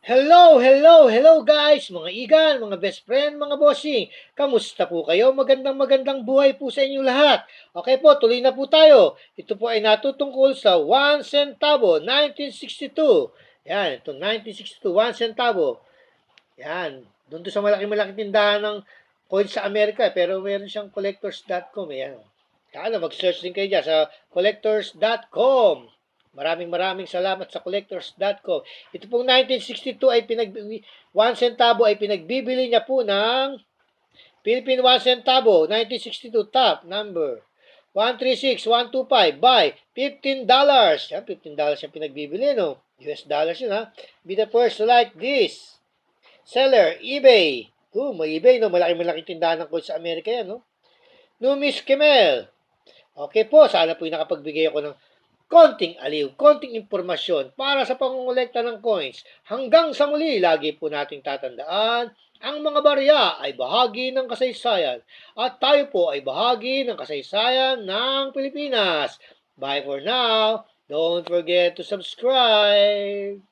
Hello, hello, hello guys, mga igan, mga best friend, mga bossing. Kamusta po kayo? Magandang magandang buhay po sa inyo lahat. Okay po, tuloy na po tayo. Ito po ay natutungkol sa 1 centavo, 1962. Yan, ito 1962, 1 centavo. Yan, doon to sa malaki-malaki tindahan ng coins sa Amerika, eh, pero meron siyang collectors.com. Yan. Kaya mag-search din kayo dyan sa collectors.com. Maraming maraming salamat sa collectors.com. Ito pong 1962 ay pinag 1 centavo ay pinagbibili niya po ng Philippine 1 centavo 1962 top number 136125 buy 15 dollars. Yan 15 dollars yung pinagbibili no. US dollars yun ha. Be the first to like this. Seller eBay. Oh, may eBay no. Malaki malaki tindahan ng coins sa Amerika yan no. Numis Kemel. Okay po, sana po yung nakapagbigay ako ng konting aliw, konting impormasyon para sa pangungulekta ng coins. Hanggang sa muli, lagi po nating tatandaan, ang mga barya ay bahagi ng kasaysayan at tayo po ay bahagi ng kasaysayan ng Pilipinas. Bye for now. Don't forget to subscribe.